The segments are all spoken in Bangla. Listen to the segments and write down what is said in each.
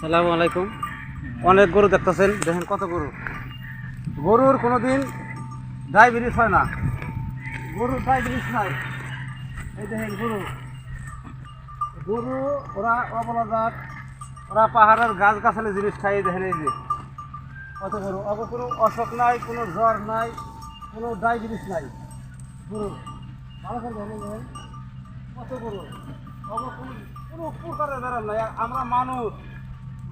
সালামু আলাইকুম। অনেক গরু দেখতেছেন, দেখেন কত গরু। গরুর কোনোদিন ডায়াবেটিস হয় না। গরুর ডায়াবেটিস নাই। এই দেখেন গরু। গরু, ওরা অবলা ওরা পাহাড়ের গাছ গাছালি জিনিস খাই দেখেন এই যে। কত গরু। অব কোনো অসুখ নাই, কোনো জ্বর নাই, কোনো ডায়াবেটিস নাই। গরু। ভালো করে দেখেন কত গরু? অব কোনো কোনো প্রকারের ব্যারাম নাই। আমরা মানুষ।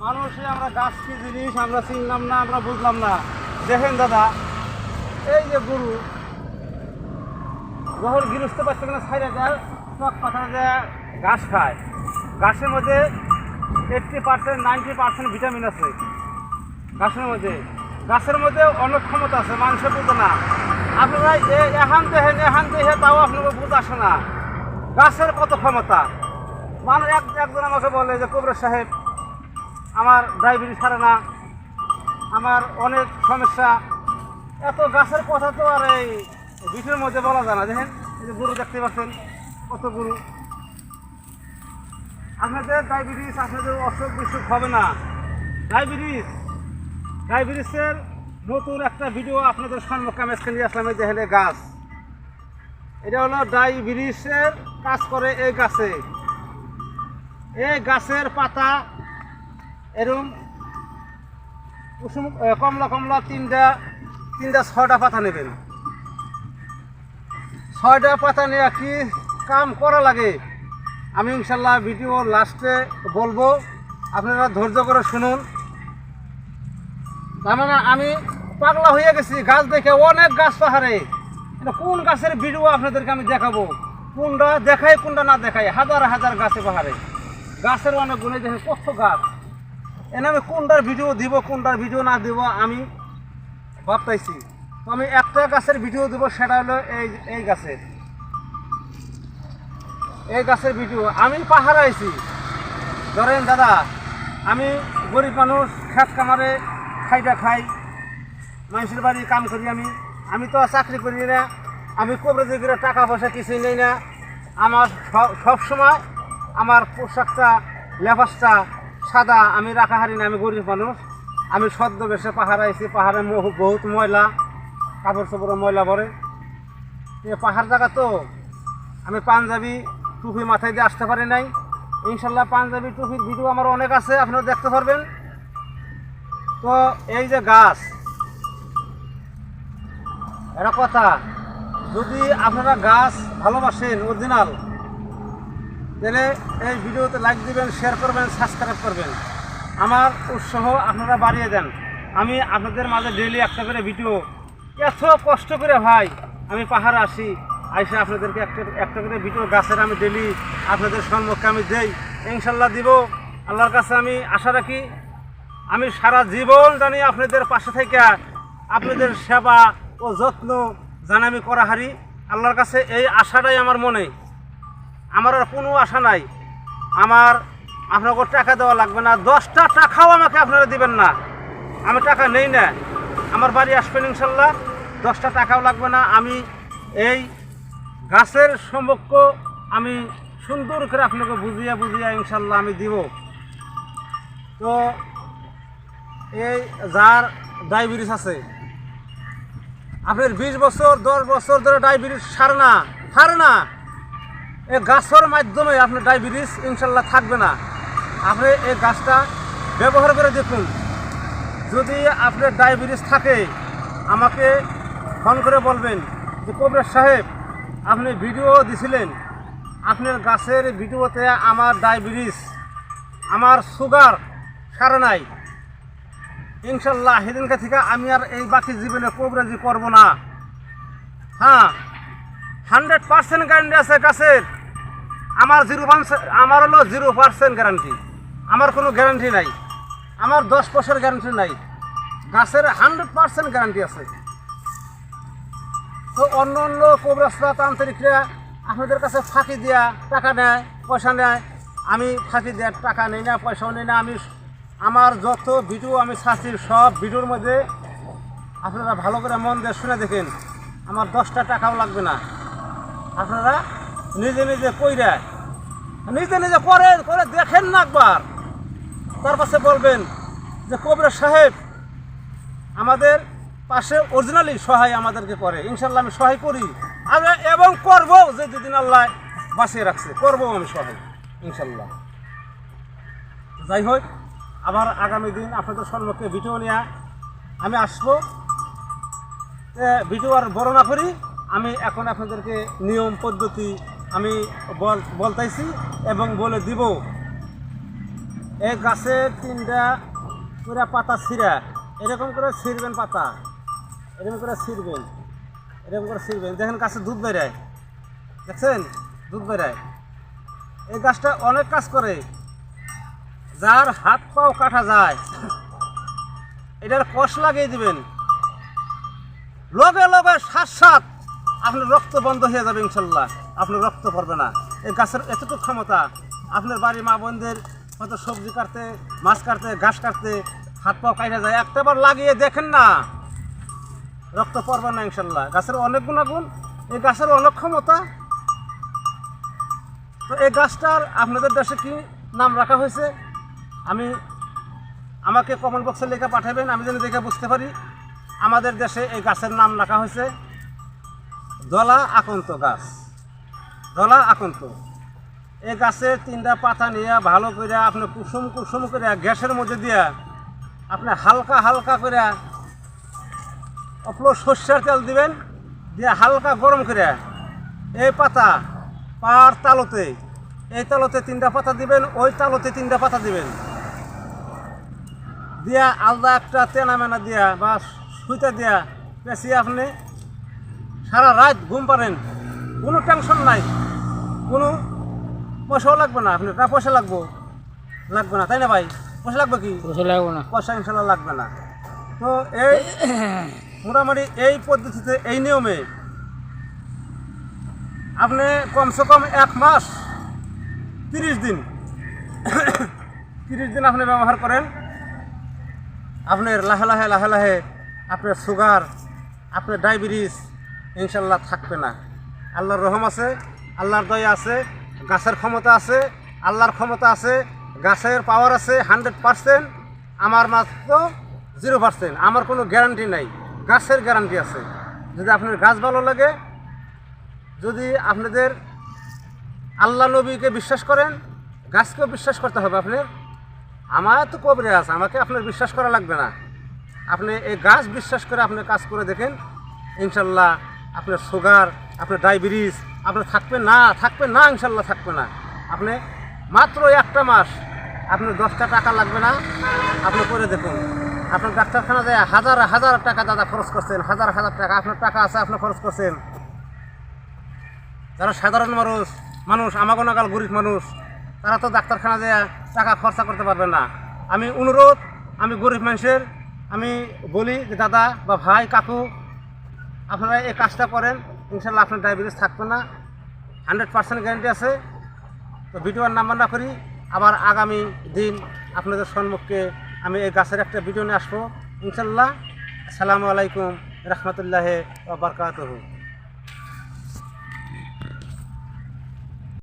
মানুষে আমরা গাছ কি জিনিস, আমরা চিনলাম না, আমরা বুঝলাম না। দেখেন দাদা, এই যে গরু যখন গৃহস্থ পাচ্ছে কিনা ছাইরা যায়, টক পাথর যায়, ঘাস খায়। ঘাসের মধ্যে eighty percent ninety percent vitamin আছে। ঘাসের মধ্যে। গাছের মধ্যে অনেক ক্ষমতা আছে, মানুষের বুঝে না। আপনারা এখান দেখেন এখান দেখে তাও আপনাকে বুঝ আসে না। গাছের কত ক্ষমতা? মানুষ এক একজন আমাকে বলে যে কবির সাহেব আমার ডায়াবেটিস সারে না। আমার অনেক সমস্যা। এত গাছের কথা তো আর এই বিষয়ের মধ্যে বলা যায় না। দেখেন, এই যে গরু দেখতে পাচ্ছেন, কত গরু। আপনাদের ডায়াবেটিস, আপনাদের অসুখ বিসুখ হবে না। ডায়াবেটিস, ডায়াবেটিসের নতুন একটা ভিডিও আপনাদের সম্মুখে আমি নিয়ে আসলাম, এই গাছ। এটা হলো ডায়াবেটিসের কাজ করে এই গাছে। এই গাছের পাতা এরকম কুসুম কমলা কমলা তিনটা তিনটা ছয়টা পাতা নেবেন। ছয়টা পাতা নিয়ে কি কাম করা লাগে। আমি ইনশাল্লাহ ভিডিও লাস্টে বলব। আপনারা ধৈর্য করে শুনুন। তার মানে আমি পাগলা হয়ে গেছি, গাছ দেখে অনেক গাছ পাহাড়ে। কোন গাছের ভিডিও আপনাদেরকে আমি দেখাবো? কোনটা দেখাই কোনটা না দেখাই হাজার হাজার গাছে পাহাড়ে। গাছের অনেক গুণে দেখে কত গাছ। এনে আমি কোনটার ভিডিও দিব কোনটার ভিডিও না দিব আমি ভাবতাইছি। তো আমি একটা গাছের ভিডিও দিব, সেটা হলো এই এই গাছের এই গাছের ভিডিও আমি পাহাড়ে আইছি। ধরেন দাদা, আমি গরিব মানুষ, খেত কামারে খাইটা খাই, মানুষের বাড়ি কাম করি আমি। আমি তো চাকরি করি না। আমি কবরেজি করে টাকা পয়সা কিছুই নেই না। আমার সব সময় আমার পোশাকটা, লেবাসটা সাদা, আমি রাখা হারি না, আমি গরিব মানুষ। আমি সদ্য বেশে পাহাড়ে আইছি, পাহাড়ে বহু- বহুত ময়লা, কাপড় চোপড় ময়লা পরে এ পাহাড় জায়গা তো, আমি পাঞ্জাবি টুপি মাথায় দিয়ে আসতে পারি নাই। ইনশাল্লাহ পাঞ্জাবি টুপির ভিডিও আমার অনেক আছে আপনারা দেখতে পারবেন। তো এই যে গাছ একটা কথা, যদি আপনারা গাছ ভালোবাসেন অরিজিনাল তাহলে এই ভিডিওতে লাইক দিবেন শেয়ার করবেন সাবস্ক্রাইব করবেন। আমার উৎসাহ আপনারা বাড়িয়ে দেন। আমি আপনাদের মাঝে ডেইলি একটা করে ভিডিও এত কষ্ট করে ভাই, আমি পাহাড়ে আসি, আইসে আপনাদেরকে একটা একটা করে ভিডিও গাছের আমি ডেলি আপনাদের সম্মুখে আমি দেই। ইনশাল্লাহ দিব। আল্লাহর কাছে আমি আশা রাখি। আমি সারা জীবন জানি আপনাদের পাশে থেকে আপনাদের সেবা ও যত্ন জানি আমি করা হারি। আল্লাহর কাছে এই আশাটাই আমার মনে। আমার আর কোনো আশা নাই। আমার আপনাকে টাকা দেওয়া লাগবে না। দশটা টাকাও আমাকে আপনারা দিবেন না। আমি টাকা নেই না। আমার বাড়ি আসবেন ইনশাল্লাহ। দশটা টাকাও লাগবে না। আমি এই গাছের সম্পর্ক আমি সুন্দর করে আপনাকে বুঝিয়ে বুঝিয়ে ইনশাল্লাহ আমি দিব। তো এই যার ডায়াবেটিস আছে, আপনার বিশ বছর, দশ বছর ধরে ডায়াবেটিস সারে না সারে না। এই গাছের মাধ্যমে আপনার ডায়াবেটিস ইনশাল্লাহ থাকবে না। আপনি এই গাছটা ব্যবহার করে দেখুন। যদি আপনার ডায়াবেটিস থাকে, আমাকে ফোন করে বলবেন। যে কবির সাহেব, আপনি ভিডিও দিছিলেন। আপনার গাছের ভিডিওতে আমার ডায়াবেটিস, আমার সুগার সারে নাই। ইনশাল্লাহ সেদিনকে থেকে আমি আর এই বাকি জীবনে কবরাজি করব না। হ্যাঁ হান্ড্রেড পার্সেন্ট গ্যারান্টি আছে গাছের। আমার জিরো আমার হলো জিরো পার্সেন্ট গ্যারান্টি আমার কোনো গ্যারান্টি নাই। আমার দশ বছর গ্যারান্টি নাই। গাছের হান্ড্রেড পার্সেন্ট গ্যারান্টি আছে। তো অন্য অন্য কবরাস্তা তান্ত্রিকরা আপনাদের কাছে ফাঁকি দেয়া টাকা নেয়, পয়সা নেয়। আমি ফাঁকি দেওয়ার টাকা নেই না, পয়সাও নেই না। আমি আমার যত ভিডিও আমি ছাড়ছি, সব ভিডিওর মধ্যে আপনারা ভালো করে মন দিয়ে শুনে দেখেন। আমার দশটা টাকাও লাগবে না। আপনারা নিজে নিজে কইরা, নিজে নিজে করেন করে দেখেন না একবার। তার পাশে বলবেন যে কবির সাহেব, আমাদের পাশে অরিজিনালি সহায় আমাদেরকে করে। ইনশাল্লাহ আমি সহায় করি। আর, এবং করব যে দুদিন আল্লাহ বাঁচিয়ে রাখছে। করব আমি সহায় ইনশাল্লাহ যাই হোক, আবার আগামী দিন আপনাদের সম্মুখে ভিডিও নিয়ে আমি আসব। ভিডিও আর বড় না করি। আমি এখন আপনাদেরকে নিয়ম, পদ্ধতি আমি বল বলতেছি এবং বলে দিব। এই গাছের তিনটা পুরা পাতা ছিঁড়া। এরকম করে ছিঁড়বেন পাতা। এরকম করে ছিঁড়বেন। এরকম করে ছিঁড়বেন। দেখেন গাছে দুধ বেরায় দেখছেন? দুধ বেরায় এই গাছটা অনেক কাজ করে। যার হাত পাও কাটা যায়। এটার কষ লাগিয়ে দিবেন। লগে লগে সাত সাত আপনার রক্ত বন্ধ হয়ে যাবে ইনশাল্লাহ। আপনার রক্ত পড়বে না। এই গাছের এতটুকু ক্ষমতা, আপনার বাড়ি মা বোনদের হয়তো সবজি কাটতে, মাছ কাটতে, ঘাস কাটতে, হাত পাও কাটা যায়, একটাবার লাগিয়ে দেখেন না। রক্ত পড়বে না ইনশাল্লাহ। গাছের অনেক গুণাগুণ, এই গাছের অনেক ক্ষমতা। তো এই গাছটার আপনাদের দেশে কি নাম রাখা হয়েছে? আমি আমাকে কমেন্ট বক্সে লেখা পাঠাবেন, আমি যেন দেখে বুঝতে পারি। আমাদের দেশে এই গাছের নাম রাখা হয়েছে, দলা আকন্ত গাছ। দলা আকন্ত এই গাছের তিনটা পাতা নিয়ে ভালো করে আপনি কুসুম কুসুম করে গ্যাসের মধ্যে দিয়া আপনি হালকা হালকা করে অপলো সর্ষের তেল দিবেন, দিয়ে হালকা গরম করে এই পাতা পার তালতে, এই তালতে তিনটা পাতা দিবেন, ওই তালতে তিনটা পাতা দিবেন। দিয়া আলাদা একটা তেনা মেনা দিয়া বা সুইটা দিয়া পেঁচিয়ে আপনি সারা রাত ঘুম পারেন কোনো টেনশন নাই। কোনো পয়সাও লাগবে না। আপনি টাকা পয়সা লাগবো। লাগবে না তাই না ভাই? পয়সা লাগবে কি? পয়সা লাগবো না। পয়সা ইনশাল্লাহ লাগবে না। তো এই মোটামুটি এই পদ্ধতিতে এই নিয়মে আপনি কমসে কম এক মাস তিরিশ দিন তিরিশ দিন আপনি ব্যবহার করেন। আপনার লাহে লাহে লাহে লাহে আপনার সুগার আপনার ডায়াবেটিস ইনশাল্লাহ থাকবে না। আল্লাহর রহম আছে। আল্লাহর দয়া আছে, গাছের ক্ষমতা আছে, আল্লাহর ক্ষমতা আছে, গাছের পাওয়ার আছে হান্ড্রেড পার্সেন্ট, আমার মাত্র জিরো পার্সেন্ট, আমার কোনো গ্যারান্টি নাই, গাছের গ্যারান্টি আছে। যদি আপনার গাছ ভালো লাগে, যদি আপনাদের আল্লাহ নবীকে বিশ্বাস করেন, গাছকেও বিশ্বাস করতে হবে আপনার। আমার তো কবরে আছে, আমাকে আপনার বিশ্বাস করা লাগবে না। আপনি এই গাছ বিশ্বাস করে আপনি কাজ করে দেখেন, ইনশাল্লাহ আপনার সুগার আপনার ডায়াবেটিস, আপনার থাকবে না থাকবে না, ইনশাল্লাহ থাকবে না। আপনি মাত্র একটা মাস, আপনার দশটা টাকা লাগবে না, আপনি করে দেখুন। আপনার ডাক্তারখানা যায় হাজার হাজার টাকা দাদা খরচ করছেন, হাজার হাজার টাকা। আপনার টাকা আছে, আপনি খরচ করছেন। যারা সাধারণ মানুষ মানুষ আমাগো নাগাল গরিব মানুষ, তারা তো ডাক্তারখানা যায় টাকা খরচা করতে পারবে না। আমি অনুরোধ, আমি গরিব মানুষের, আমি বলি যে দাদা বা ভাই, কাকু, আপনারা এই কাজটা করেন। ইনশাল্লাহ আপনার ডায়াবেটিস থাকবে না। হান্ড্রেড পার্সেন্ট গ্যারেন্টি আছে। তো ভিডিওর নাম্বার না করি, আবার আগামী দিন আপনাদের সম্মুখে আমি এই গাছের একটা ভিডিও নিয়ে আসব। ইনশাল্লাহ আসসালামু আলাইকুম, রহমতুল্লাহ বারকাতহ।